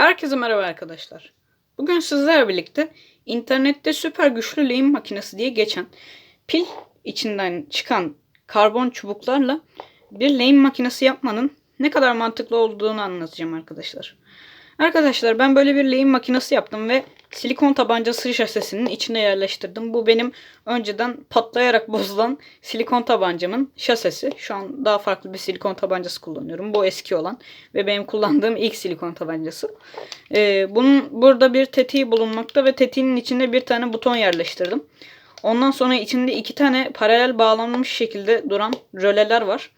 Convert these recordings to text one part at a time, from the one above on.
Herkese merhaba arkadaşlar. Bugün sizlerle birlikte internette süper güçlü lehim makinesi diye geçen pil içinden çıkan karbon çubuklarla bir lehim makinesi yapmanın ne kadar mantıklı olduğunu anlatacağım arkadaşlar. Arkadaşlar ben böyle bir lehim makinesi yaptım ve silikon tabancası şasisinin içine yerleştirdim. Bu benim önceden patlayarak bozulan silikon tabancamın şasisi. Şu an daha farklı bir silikon tabancası kullanıyorum. Bu eski olan ve benim kullandığım ilk silikon tabancası. Ee, bunun burada bir tetiği bulunmakta ve tetiğin içinde bir tane buton yerleştirdim. Ondan sonra içinde iki tane paralel bağlanmış şekilde duran röleler var.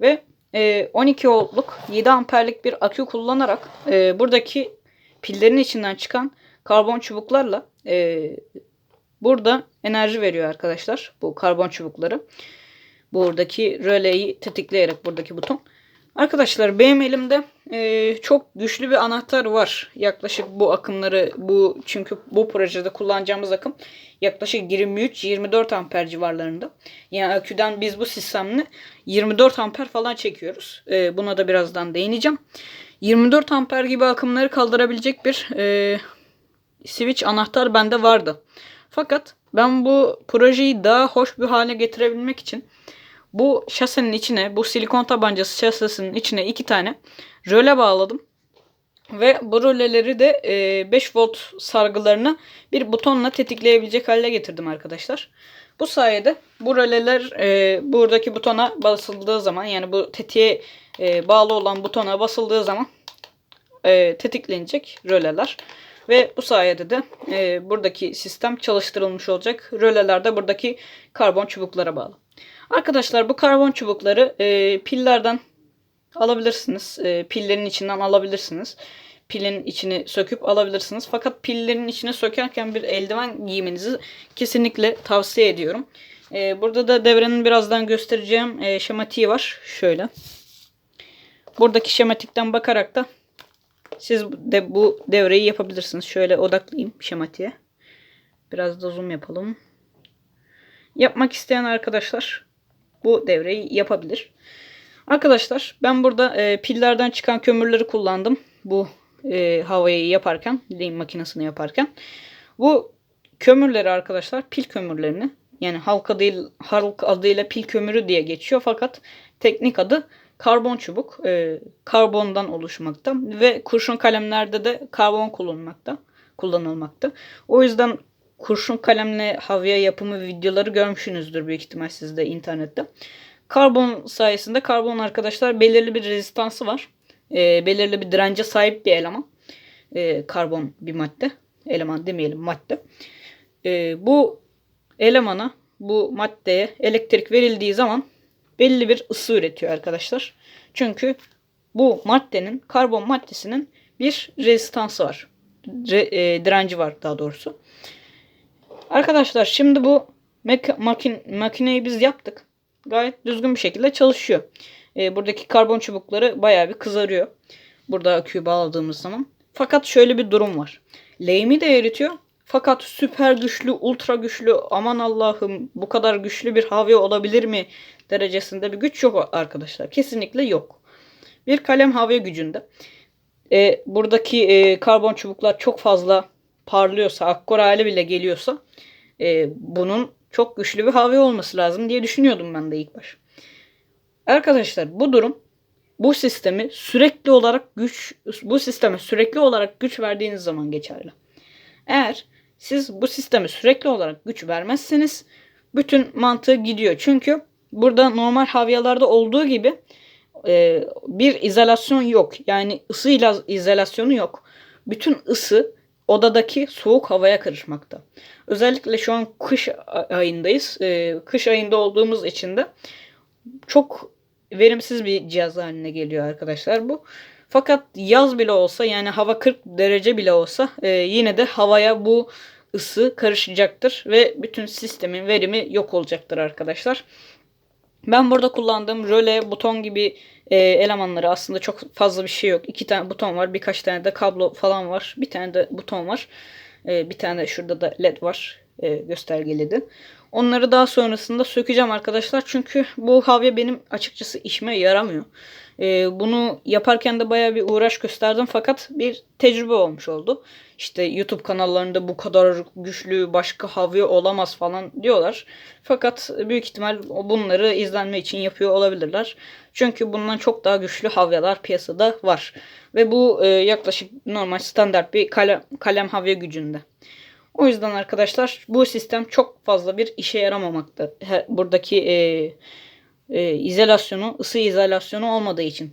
Ve 12 voltluk 7 amperlik bir akü kullanarak e, buradaki pillerin içinden çıkan karbon çubuklarla e, burada enerji veriyor arkadaşlar. Bu karbon çubukları. Buradaki röleyi tetikleyerek buradaki buton. Arkadaşlar benim elimde e, çok güçlü bir anahtar var. Yaklaşık bu akımları bu çünkü bu projede kullanacağımız akım yaklaşık 23-24 amper civarlarında. Yani aküden biz bu sistemle 24 amper falan çekiyoruz. E, buna da birazdan değineceğim. 24 amper gibi akımları kaldırabilecek bir e, switch anahtar bende vardı. Fakat ben bu projeyi daha hoş bir hale getirebilmek için bu şasenin içine, bu silikon tabancası şasesinin içine iki tane röle bağladım. Ve bu röleleri de 5 e, volt sargılarını bir butonla tetikleyebilecek hale getirdim arkadaşlar. Bu sayede bu röleler e, buradaki butona basıldığı zaman yani bu tetiğe e, bağlı olan butona basıldığı zaman tetiklenecek röleler. Ve bu sayede de buradaki sistem çalıştırılmış olacak. Röleler de buradaki karbon çubuklara bağlı. Arkadaşlar bu karbon çubukları e, pillerden alabilirsiniz. E, pillerin içinden alabilirsiniz. Pilin içini söküp alabilirsiniz. Fakat pillerin içine sökerken bir eldiven giymenizi kesinlikle tavsiye ediyorum. E, burada da devrenin birazdan göstereceğim e, şematiği var. Şöyle. Buradaki şematikten bakarak da siz de bu devreyi yapabilirsiniz. Şöyle odaklayayım şematiğe. Biraz da zoom yapalım. Yapmak isteyen arkadaşlar bu devreyi yapabilir. Arkadaşlar ben burada e, pillerden çıkan kömürleri kullandım. Bu e, havayı yaparken, lehim makinesini yaparken. Bu kömürleri arkadaşlar pil kömürlerini yani halk adıyla, halk adıyla pil kömürü diye geçiyor fakat teknik adı karbon çubuk. E, karbondan oluşmakta ve kurşun kalemlerde de karbon kullanılmakta. kullanılmakta. O yüzden kurşun kalemle havya yapımı videoları görmüşsünüzdür büyük ihtimal siz de internette. Karbon sayesinde karbon arkadaşlar belirli bir rezistansı var. E, belirli bir dirence sahip bir eleman. E, karbon bir madde. Eleman demeyelim madde. E, bu elemana bu maddeye elektrik verildiği zaman belli bir ısı üretiyor arkadaşlar. Çünkü bu maddenin karbon maddesinin bir rezistansı var. Re, e, direnci var daha doğrusu. Arkadaşlar şimdi bu makin makineyi biz yaptık. Gayet düzgün bir şekilde çalışıyor. E, buradaki karbon çubukları bayağı bir kızarıyor. Burada aküyü bağladığımız zaman. Fakat şöyle bir durum var. Lehimi de eritiyor. Fakat süper güçlü, ultra güçlü, aman Allah'ım bu kadar güçlü bir havya olabilir mi derecesinde bir güç yok arkadaşlar. Kesinlikle yok. Bir kalem havya gücünde. E, buradaki e, karbon çubuklar çok fazla parlıyorsa, akkor hali bile geliyorsa e, bunun çok güçlü bir havya olması lazım diye düşünüyordum ben de ilk baş. Arkadaşlar bu durum bu sistemi sürekli olarak güç bu sisteme sürekli olarak güç verdiğiniz zaman geçerli. Eğer siz bu sisteme sürekli olarak güç vermezseniz bütün mantığı gidiyor. Çünkü burada normal havyalarda olduğu gibi e, bir izolasyon yok. Yani ısı izolasyonu yok. Bütün ısı odadaki soğuk havaya karışmakta. Özellikle şu an kış ayındayız. Ee, kış ayında olduğumuz için de çok verimsiz bir cihaz haline geliyor arkadaşlar bu. Fakat yaz bile olsa yani hava 40 derece bile olsa e, yine de havaya bu ısı karışacaktır ve bütün sistemin verimi yok olacaktır arkadaşlar. Ben burada kullandığım röle, buton gibi e, elemanları aslında çok fazla bir şey yok. İki tane buton var, birkaç tane de kablo falan var. Bir tane de buton var. E, bir tane de şurada da led var e, göstergeliydi. Onları daha sonrasında sökeceğim arkadaşlar. Çünkü bu havya benim açıkçası işime yaramıyor. E, bunu yaparken de baya bir uğraş gösterdim fakat bir tecrübe olmuş oldu. İşte YouTube kanallarında bu kadar güçlü başka havya olamaz falan diyorlar. Fakat büyük ihtimal bunları izlenme için yapıyor olabilirler. Çünkü bundan çok daha güçlü havyalar piyasada var. Ve bu e, yaklaşık normal standart bir kalem, kalem havya gücünde. O yüzden arkadaşlar bu sistem çok fazla bir işe yaramamakta. Buradaki e, e, izolasyonu, ısı izolasyonu olmadığı için.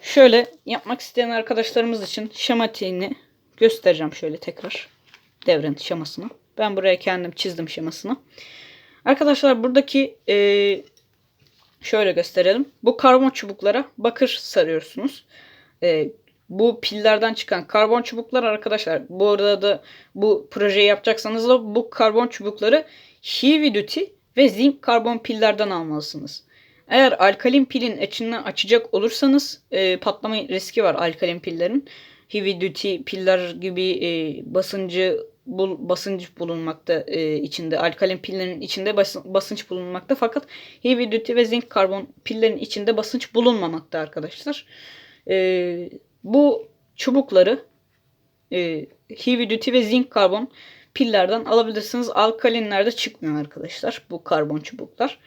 Şöyle yapmak isteyen arkadaşlarımız için şematiğini göstereceğim şöyle tekrar. Devrenin şemasını. Ben buraya kendim çizdim şemasını. Arkadaşlar buradaki e, şöyle gösterelim. Bu karbon çubuklara bakır sarıyorsunuz. E, bu pillerden çıkan karbon çubuklar arkadaşlar. Bu arada da bu projeyi yapacaksanız da bu karbon çubukları heavy duty ve zinc karbon pillerden almalısınız. Eğer alkalin pilin içini açacak olursanız e, patlama riski var alkalin pillerin. Heavy duty piller gibi e, basıncı bul, basınç bulunmakta e, içinde. Alkalin pillerin içinde basın, basınç bulunmakta fakat heavy duty ve zinc karbon pillerin içinde basınç bulunmamakta arkadaşlar. E, bu çubukları e, duty ve zinc karbon pillerden alabilirsiniz. Alkalinlerde çıkmıyor arkadaşlar bu karbon çubuklar.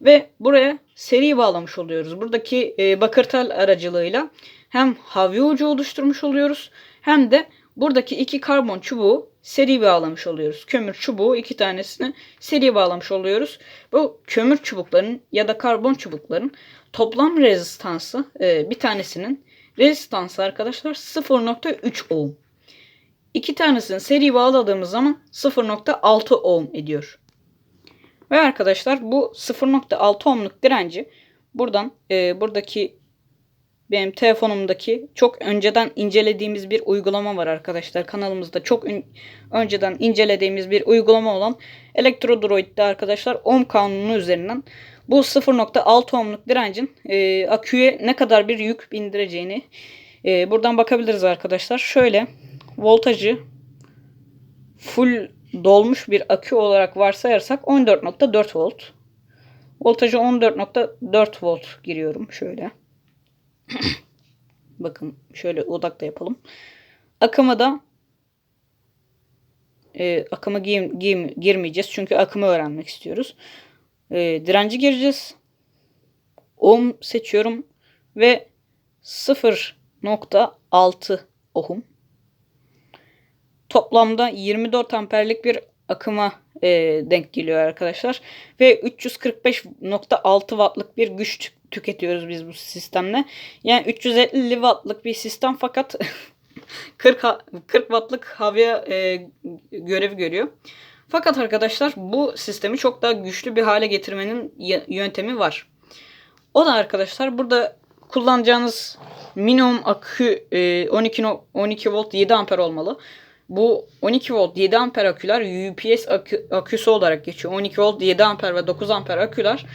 Ve buraya seri bağlamış oluyoruz. Buradaki e, bakır tel aracılığıyla hem havya ucu oluşturmuş oluyoruz hem de buradaki iki karbon çubuğu seri bağlamış oluyoruz. Kömür çubuğu iki tanesini seri bağlamış oluyoruz. Bu kömür çubukların ya da karbon çubukların toplam rezistansı e, bir tanesinin rezistansı arkadaşlar 0.3 ohm. İki tanesini seri bağladığımız zaman 0.6 ohm ediyor. Ve arkadaşlar bu 0.6 ohmluk direnci buradan e, buradaki benim telefonumdaki çok önceden incelediğimiz bir uygulama var arkadaşlar. Kanalımızda çok önceden incelediğimiz bir uygulama olan Elektrodroid'de arkadaşlar ohm kanunu üzerinden bu 0.6 ohmluk direncin e, aküye ne kadar bir yük bindireceğini e, buradan bakabiliriz arkadaşlar. Şöyle voltajı full dolmuş bir akü olarak varsayarsak 14.4 volt. Voltajı 14.4 volt giriyorum şöyle. Bakın şöyle odakta yapalım. Akımı da e, akımı giyim, giyim, girmeyeceğiz çünkü akımı öğrenmek istiyoruz. E, direnci gireceğiz. Ohm seçiyorum ve 0.6 ohm toplamda 24 amperlik bir akıma e, denk geliyor arkadaşlar. Ve 345.6 wattlık bir güç tüketiyoruz biz bu sistemle. Yani 350 wattlık bir sistem fakat 40 40 wattlık havya e, görevi görüyor. Fakat arkadaşlar bu sistemi çok daha güçlü bir hale getirmenin yöntemi var. O da arkadaşlar burada kullanacağınız minimum akü e, 12 12 volt 7 amper olmalı. Bu 12 volt 7 amper aküler UPS akü, aküsü olarak geçiyor. 12 volt 7 amper ve 9 amper aküler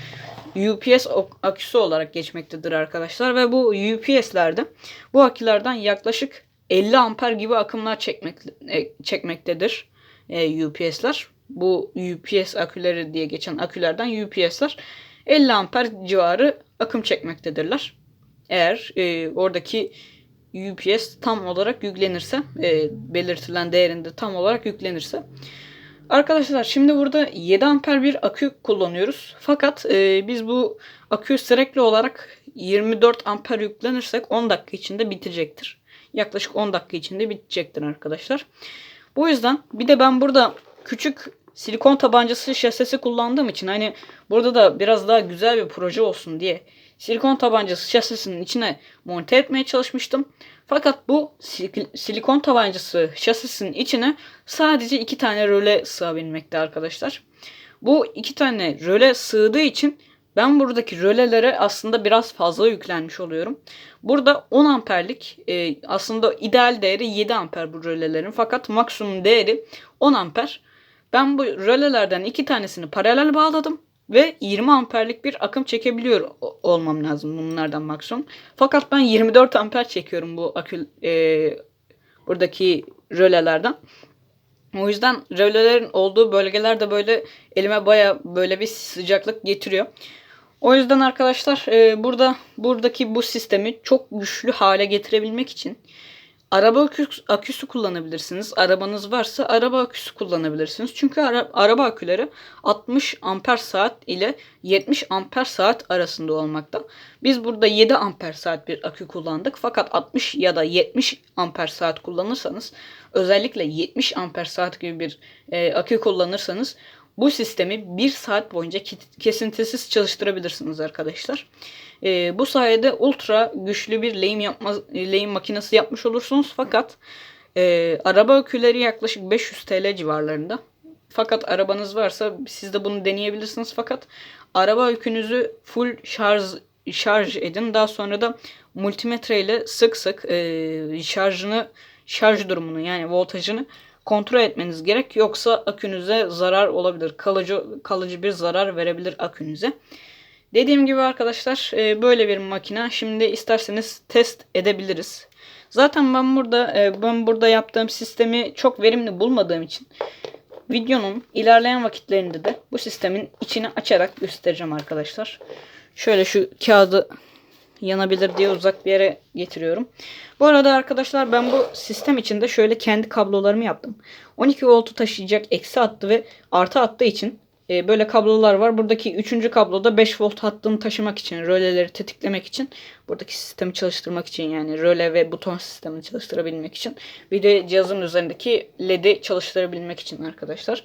UPS aküsü olarak geçmektedir arkadaşlar. Ve bu UPS'lerde bu akülerden yaklaşık 50 amper gibi akımlar çekmek, e, çekmektedir e, UPS'ler. Bu UPS aküleri diye geçen akülerden UPS'ler 50 amper civarı akım çekmektedirler. Eğer e, oradaki UPS tam olarak yüklenirse e, belirtilen değerinde tam olarak yüklenirse. Arkadaşlar şimdi burada 7 amper bir akü kullanıyoruz. Fakat e, biz bu akü sürekli olarak 24 amper yüklenirsek 10 dakika içinde bitecektir. Yaklaşık 10 dakika içinde bitecektir arkadaşlar. Bu yüzden bir de ben burada küçük silikon tabancası şasisi kullandığım için hani burada da biraz daha güzel bir proje olsun diye silikon tabancası şasisinin içine monte etmeye çalışmıştım. Fakat bu silikon tabancası şasisinin içine sadece iki tane röle sığabilmekte arkadaşlar. Bu iki tane röle sığdığı için ben buradaki rölelere aslında biraz fazla yüklenmiş oluyorum. Burada 10 amperlik e, aslında ideal değeri 7 amper bu rölelerin fakat maksimum değeri 10 amper. Ben bu rölelerden iki tanesini paralel bağladım ve 20 amperlik bir akım çekebiliyor olmam lazım bunlardan maksimum. Fakat ben 24 amper çekiyorum bu akü e, buradaki rölelerden. O yüzden rölelerin olduğu bölgelerde böyle elime baya böyle bir sıcaklık getiriyor. O yüzden arkadaşlar e, burada buradaki bu sistemi çok güçlü hale getirebilmek için araba aküsü, kullanabilirsiniz. Arabanız varsa araba aküsü kullanabilirsiniz. Çünkü ara- araba aküleri 60 amper saat ile 70 amper saat arasında olmakta. Biz burada 7 amper saat bir akü kullandık. Fakat 60 ya da 70 amper saat kullanırsanız özellikle 70 amper saat gibi bir e, akü kullanırsanız bu sistemi 1 saat boyunca kesintisiz çalıştırabilirsiniz arkadaşlar. Ee, bu sayede ultra güçlü bir lehim yapma lehim makinesi yapmış olursunuz. Fakat e, araba aküleri yaklaşık 500 TL civarlarında. Fakat arabanız varsa siz de bunu deneyebilirsiniz. Fakat araba akünüzü full şarj şarj edin. Daha sonra da multimetre ile sık sık e, şarjını şarj durumunu yani voltajını kontrol etmeniz gerek. Yoksa akünüze zarar olabilir. Kalıcı kalıcı bir zarar verebilir akünüze. Dediğim gibi arkadaşlar e, böyle bir makine. Şimdi isterseniz test edebiliriz. Zaten ben burada e, ben burada yaptığım sistemi çok verimli bulmadığım için videonun ilerleyen vakitlerinde de bu sistemin içini açarak göstereceğim arkadaşlar. Şöyle şu kağıdı yanabilir diye uzak bir yere getiriyorum. Bu arada arkadaşlar ben bu sistem içinde şöyle kendi kablolarımı yaptım. 12 voltu taşıyacak eksi hattı ve artı hattı için e, böyle kablolar var. Buradaki üçüncü kabloda 5 volt hattını taşımak için, röleleri tetiklemek için, buradaki sistemi çalıştırmak için yani röle ve buton sistemini çalıştırabilmek için. Bir de cihazın üzerindeki LED'i çalıştırabilmek için arkadaşlar.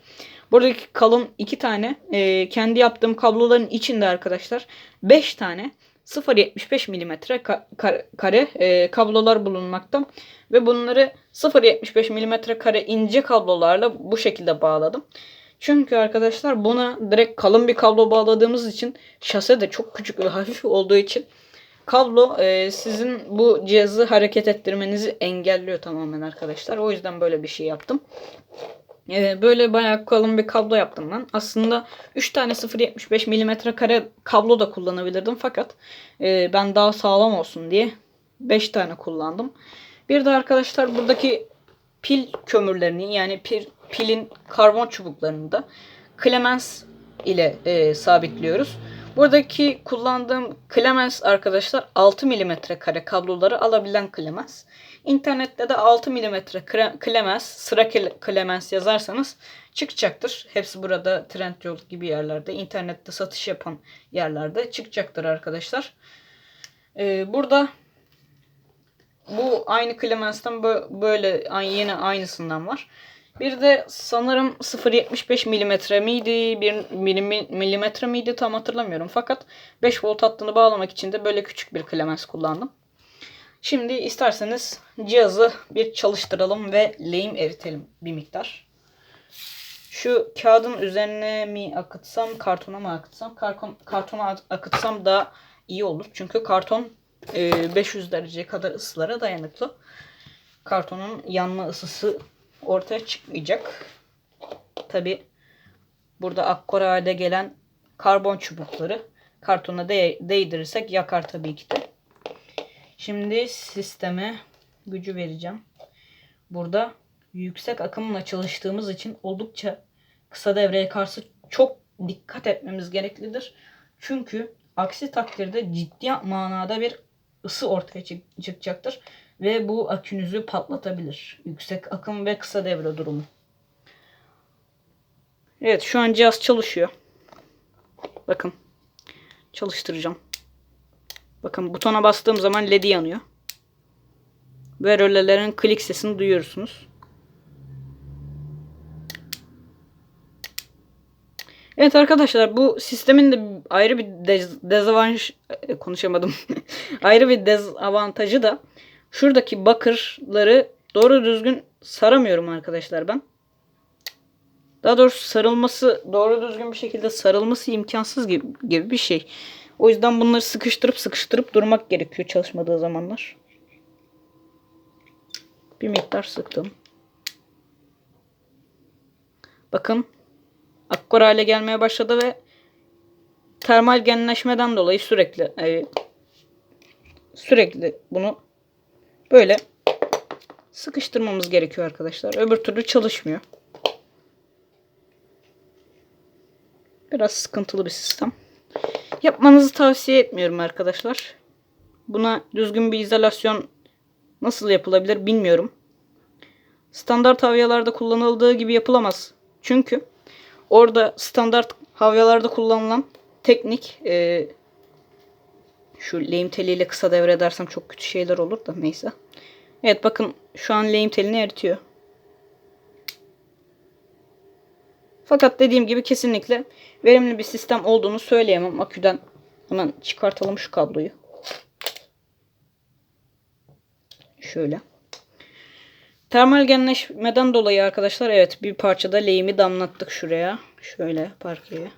Buradaki kalın iki tane e, kendi yaptığım kabloların içinde arkadaşlar 5 tane 0.75 milimetre ka- kare, kare e, kablolar bulunmakta ve bunları 0.75 milimetre kare ince kablolarla bu şekilde bağladım. Çünkü arkadaşlar buna direkt kalın bir kablo bağladığımız için şase de çok küçük ve hafif olduğu için kablo e, sizin bu cihazı hareket ettirmenizi engelliyor tamamen arkadaşlar. O yüzden böyle bir şey yaptım. E, böyle bayağı kalın bir kablo yaptım ben. Aslında 3 tane 0.75 milimetre kare kablo da kullanabilirdim fakat e, ben daha sağlam olsun diye 5 tane kullandım. Bir de arkadaşlar buradaki pil kömürlerini yani pil, pilin karbon çubuklarını da Clemens ile e, sabitliyoruz. Buradaki kullandığım Clemens arkadaşlar 6 mm kare kabloları alabilen Clemens. İnternette de 6 mm Clemens, sıra Clemens yazarsanız çıkacaktır. Hepsi burada Trendyol gibi yerlerde, internette satış yapan yerlerde çıkacaktır arkadaşlar. Ee, burada bu aynı Clemens'ten böyle yine aynısından var. Bir de sanırım 0.75 milimetre miydi, 1 milimetre miydi tam hatırlamıyorum. Fakat 5 volt hattını bağlamak için de böyle küçük bir Clemens kullandım. Şimdi isterseniz cihazı bir çalıştıralım ve lehim eritelim bir miktar. Şu kağıdın üzerine mi akıtsam, kartona mı akıtsam? Karton, kartona akıtsam daha iyi olur. Çünkü karton 500 derece kadar ısılara dayanıklı. Kartonun yanma ısısı ortaya çıkmayacak. Tabi burada akkor hale gelen karbon çubukları kartona de değdirirsek yakar tabii ki de. Şimdi sisteme gücü vereceğim. Burada yüksek akımla çalıştığımız için oldukça kısa devreye karşı çok dikkat etmemiz gereklidir. Çünkü aksi takdirde ciddi manada bir ısı ortaya çık çıkacaktır ve bu akünüzü patlatabilir. Yüksek akım ve kısa devre durumu. Evet şu an cihaz çalışıyor. Bakın çalıştıracağım. Bakın butona bastığım zaman ledi yanıyor. Ve rölelerin klik sesini duyuyorsunuz. Evet arkadaşlar bu sistemin de ayrı bir dez dezavantaj e, konuşamadım. ayrı bir dezavantajı da şuradaki bakırları doğru düzgün saramıyorum arkadaşlar ben. Daha doğrusu sarılması doğru düzgün bir şekilde sarılması imkansız gibi, gibi bir şey. O yüzden bunları sıkıştırıp sıkıştırıp durmak gerekiyor çalışmadığı zamanlar. Bir miktar sıktım. Bakın akkor hale gelmeye başladı ve termal genleşmeden dolayı sürekli e, sürekli bunu böyle sıkıştırmamız gerekiyor arkadaşlar. Öbür türlü çalışmıyor. Biraz sıkıntılı bir sistem. Yapmanızı tavsiye etmiyorum arkadaşlar. Buna düzgün bir izolasyon nasıl yapılabilir bilmiyorum. Standart havyalarda kullanıldığı gibi yapılamaz. Çünkü orada standart havyalarda kullanılan teknik e, şu lehim teliyle kısa devre edersem çok kötü şeyler olur da neyse. Evet bakın şu an lehim telini eritiyor. Fakat dediğim gibi kesinlikle verimli bir sistem olduğunu söyleyemem. Aküden hemen çıkartalım şu kabloyu. Şöyle. Termal genleşmeden dolayı arkadaşlar evet bir parçada lehimi damlattık şuraya. Şöyle parkeye.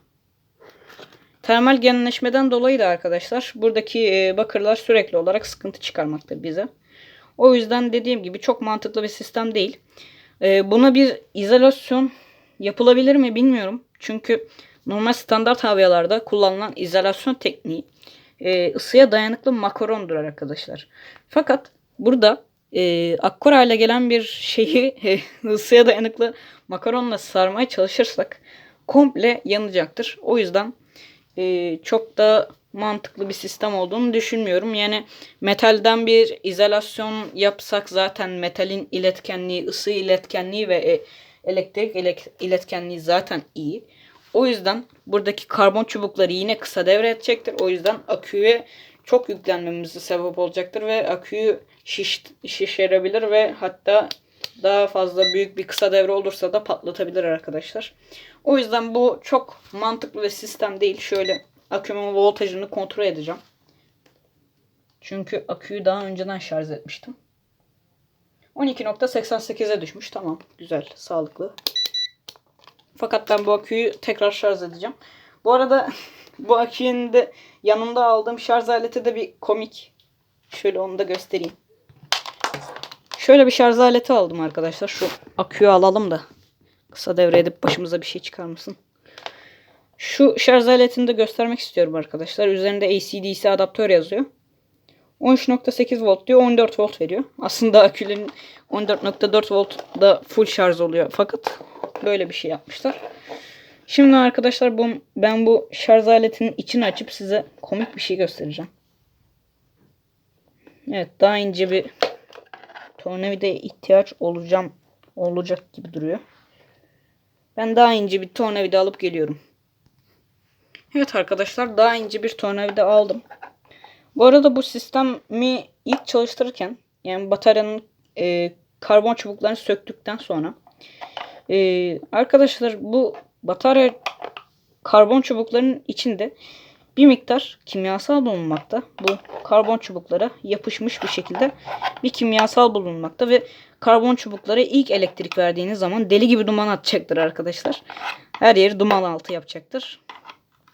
Termal genleşmeden dolayı da arkadaşlar buradaki e, bakırlar sürekli olarak sıkıntı çıkarmakta bize. O yüzden dediğim gibi çok mantıklı bir sistem değil. E, buna bir izolasyon yapılabilir mi bilmiyorum. Çünkü normal standart havyalarda kullanılan izolasyon tekniği e, ısıya dayanıklı makarondur arkadaşlar. Fakat burada e, akkora ile gelen bir şeyi ısıya dayanıklı makaronla sarmaya çalışırsak komple yanacaktır. O yüzden e, çok da mantıklı bir sistem olduğunu düşünmüyorum. Yani metalden bir izolasyon yapsak zaten metalin iletkenliği, ısı iletkenliği ve e, elektrik iletkenliği zaten iyi. O yüzden buradaki karbon çubukları yine kısa devre edecektir. O yüzden aküye çok yüklenmemize sebep olacaktır ve aküyü şiş, şişirebilir ve hatta daha fazla büyük bir kısa devre olursa da patlatabilir arkadaşlar. O yüzden bu çok mantıklı bir sistem değil. Şöyle akümün voltajını kontrol edeceğim. Çünkü aküyü daha önceden şarj etmiştim. 12.88'e düşmüş. Tamam. Güzel. Sağlıklı. Fakat ben bu aküyü tekrar şarj edeceğim. Bu arada bu akünün de yanında aldığım şarj aleti de bir komik. Şöyle onu da göstereyim. Şöyle bir şarj aleti aldım arkadaşlar. Şu aküyü alalım da kısa devre edip başımıza bir şey çıkarmasın. Şu şarj aletini de göstermek istiyorum arkadaşlar. Üzerinde AC-DC adaptör yazıyor. 13.8 volt diyor. 14 volt veriyor. Aslında akülerin 14.4 volt da full şarj oluyor. Fakat böyle bir şey yapmışlar. Şimdi arkadaşlar bu, ben bu şarj aletinin içini açıp size komik bir şey göstereceğim. Evet daha ince bir tornavidaya ihtiyaç olacağım olacak gibi duruyor. Ben daha ince bir tornavida alıp geliyorum. Evet arkadaşlar daha ince bir tornavida aldım. Bu arada bu sistemi ilk çalıştırırken yani bataryanın e, karbon çubuklarını söktükten sonra e, arkadaşlar bu batarya karbon çubuklarının içinde bir miktar kimyasal bulunmakta. Bu karbon çubuklara yapışmış bir şekilde bir kimyasal bulunmakta ve karbon çubuklara ilk elektrik verdiğiniz zaman deli gibi duman atacaktır arkadaşlar. Her yeri duman altı yapacaktır.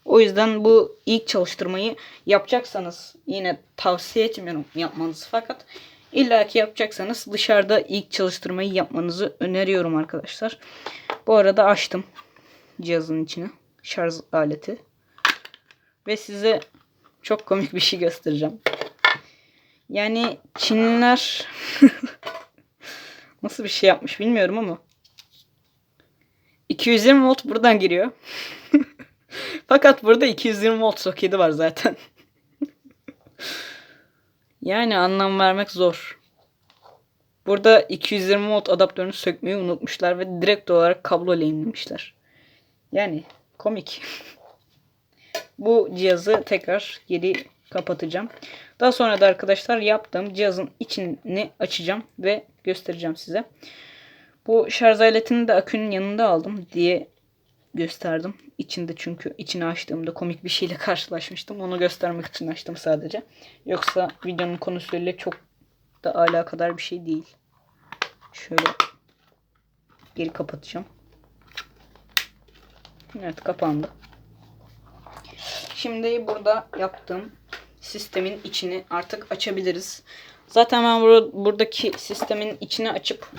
O yüzden bu ilk çalıştırmayı yapacaksanız yine tavsiye etmiyorum yapmanızı fakat illaki yapacaksanız dışarıda ilk çalıştırmayı yapmanızı öneriyorum arkadaşlar. Bu arada açtım cihazın içine şarj aleti ve size çok komik bir şey göstereceğim. Yani Çinliler nasıl bir şey yapmış bilmiyorum ama 220 volt buradan giriyor. Fakat burada 220 volt soketi var zaten. yani anlam vermek zor. Burada 220 volt adaptörünü sökmeyi unutmuşlar ve direkt olarak kablo lehimlemişler. Yani komik. Bu cihazı tekrar geri kapatacağım. Daha sonra da arkadaşlar yaptığım cihazın içini açacağım ve göstereceğim size. Bu şarj aletini de akünün yanında aldım diye gösterdim. İçinde çünkü içini açtığımda komik bir şeyle karşılaşmıştım. Onu göstermek için açtım sadece. Yoksa videonun konusuyla çok da alakadar bir şey değil. Şöyle geri kapatacağım. Evet kapandı. Şimdi burada yaptığım sistemin içini artık açabiliriz. Zaten ben bur buradaki sistemin içini açıp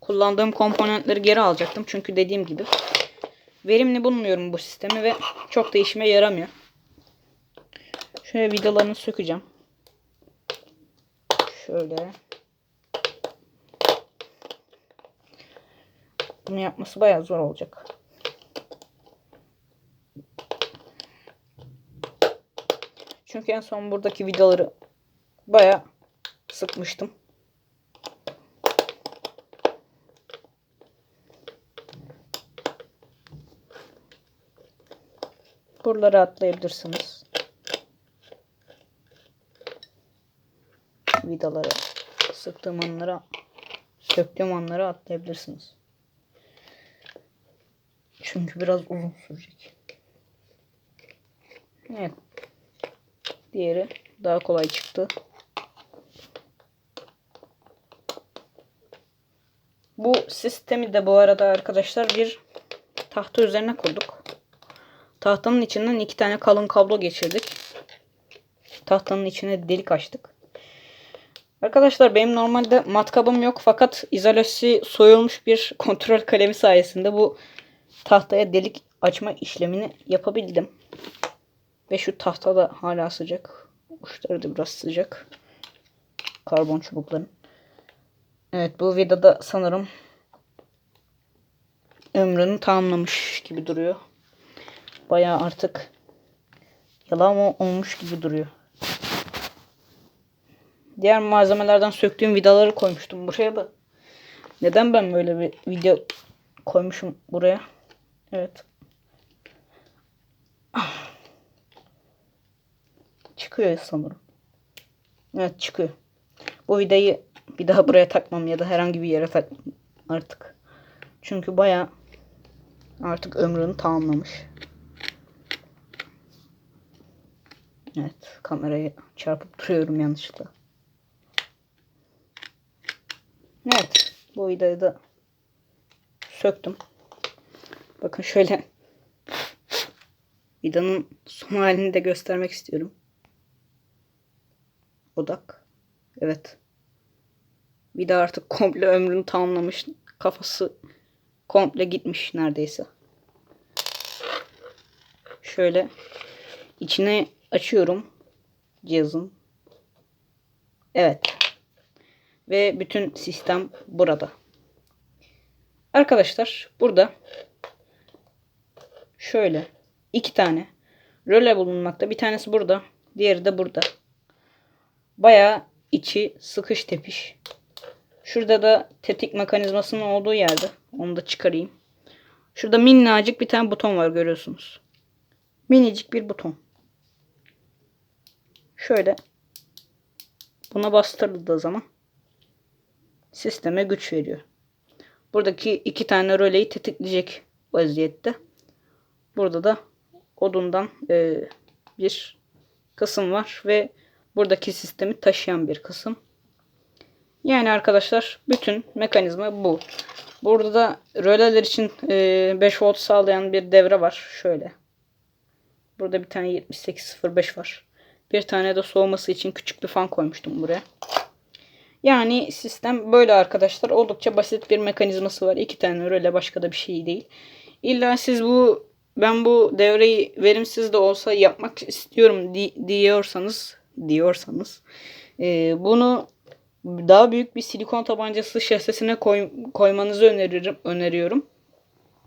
kullandığım komponentleri geri alacaktım. Çünkü dediğim gibi verimli bulmuyorum bu sistemi ve çok da işime yaramıyor. Şöyle vidalarını sökeceğim. Şöyle. Bunu yapması bayağı zor olacak. Çünkü en son buradaki vidaları baya sıkmıştım. Buraları atlayabilirsiniz. Vidaları sıktığım anlara söktüğüm anlara atlayabilirsiniz. Çünkü biraz uzun sürecek. Evet. Diğeri daha kolay çıktı. Bu sistemi de bu arada arkadaşlar bir tahta üzerine kurduk. Tahtanın içinden iki tane kalın kablo geçirdik. Tahtanın içine delik açtık. Arkadaşlar benim normalde matkabım yok fakat izolesi soyulmuş bir kontrol kalemi sayesinde bu tahtaya delik açma işlemini yapabildim. Ve şu tahta da hala sıcak. Uçları da biraz sıcak. Karbon çubukların. Evet bu vidada sanırım ömrünü tamamlamış gibi duruyor. Bayağı artık yalan olmuş gibi duruyor. Diğer malzemelerden söktüğüm vidaları koymuştum buraya da. Neden ben böyle bir video koymuşum buraya? Evet. Çıkıyor sanırım. Evet çıkıyor. Bu vidayı bir daha buraya takmam ya da herhangi bir yere takmam artık. Çünkü baya artık ömrünü tamamlamış. Evet kamerayı çarpıp duruyorum yanlışlıkla. Evet bu vidayı da söktüm. Bakın şöyle vidanın son halini de göstermek istiyorum. Odak. Evet. Vida artık komple ömrünü tamamlamış. Kafası komple gitmiş neredeyse. Şöyle içine açıyorum cihazın. Evet. Ve bütün sistem burada. Arkadaşlar burada şöyle iki tane röle bulunmakta. Bir tanesi burada. Diğeri de burada. Baya içi sıkış tepiş. Şurada da tetik mekanizmasının olduğu yerde. Onu da çıkarayım. Şurada minnacık bir tane buton var görüyorsunuz. Minicik bir buton. Şöyle buna bastırdığı zaman sisteme güç veriyor. Buradaki iki tane röleyi tetikleyecek vaziyette. Burada da odundan e, bir kısım var ve buradaki sistemi taşıyan bir kısım. Yani arkadaşlar bütün mekanizma bu. Burada da röleler için e, 5 volt sağlayan bir devre var. Şöyle. Burada bir tane 7805 var. Bir tane de soğuması için küçük bir fan koymuştum buraya. Yani sistem böyle arkadaşlar. Oldukça basit bir mekanizması var. İki tane röle başka da bir şey değil. İlla siz bu ben bu devreyi verimsiz de olsa yapmak istiyorum di diyorsanız diyorsanız e, bunu daha büyük bir silikon tabancası şasisine koy, koymanızı öneririm öneriyorum.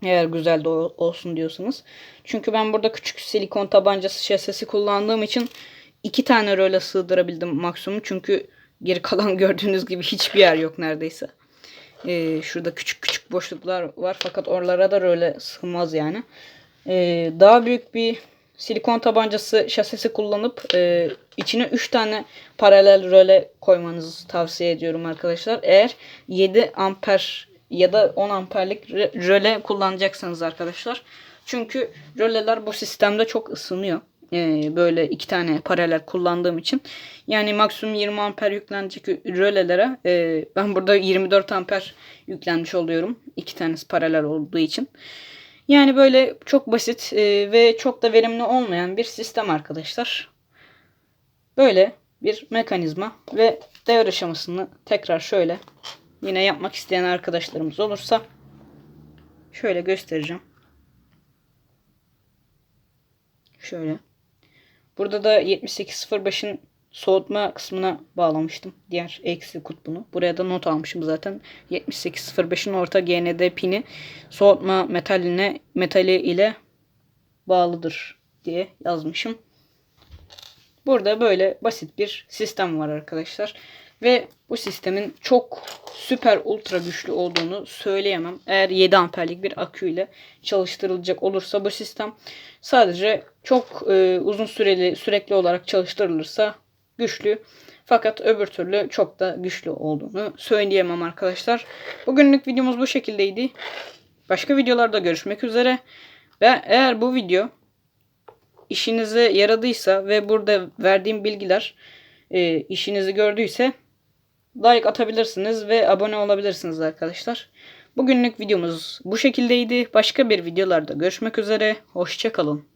Eğer güzel de olsun diyorsanız. Çünkü ben burada küçük silikon tabancası şasisi kullandığım için iki tane röle sığdırabildim maksimum. Çünkü geri kalan gördüğünüz gibi hiçbir yer yok neredeyse. Ee, şurada küçük küçük boşluklar var fakat oralara da röle sığmaz yani. Ee, daha büyük bir silikon tabancası şasisi kullanıp e, içine 3 tane paralel röle koymanızı tavsiye ediyorum arkadaşlar. Eğer 7 amper ya da 10 amperlik röle kullanacaksanız arkadaşlar. Çünkü röleler bu sistemde çok ısınıyor. Ee, böyle iki tane paralel kullandığım için. Yani maksimum 20 amper yüklenecek rölelere e, ben burada 24 amper yüklenmiş oluyorum. iki tanesi paralel olduğu için. Yani böyle çok basit e, ve çok da verimli olmayan bir sistem arkadaşlar. Böyle bir mekanizma ve devre aşamasını tekrar şöyle yine yapmak isteyen arkadaşlarımız olursa şöyle göstereceğim. Şöyle. Burada da 7805'in soğutma kısmına bağlamıştım. Diğer eksi kutbunu. Buraya da not almışım zaten. 7805'in orta GND pini soğutma metaline metali ile bağlıdır diye yazmışım. Burada böyle basit bir sistem var arkadaşlar. Ve bu sistemin çok süper ultra güçlü olduğunu söyleyemem. Eğer 7 amperlik bir aküyle çalıştırılacak olursa bu sistem sadece çok e, uzun süreli sürekli olarak çalıştırılırsa güçlü. Fakat öbür türlü çok da güçlü olduğunu söyleyemem arkadaşlar. Bugünlük videomuz bu şekildeydi. Başka videolarda görüşmek üzere. Ve eğer bu video işinize yaradıysa ve burada verdiğim bilgiler e, işinizi gördüyse like atabilirsiniz ve abone olabilirsiniz arkadaşlar. Bugünlük videomuz bu şekildeydi. Başka bir videolarda görüşmek üzere. Hoşçakalın.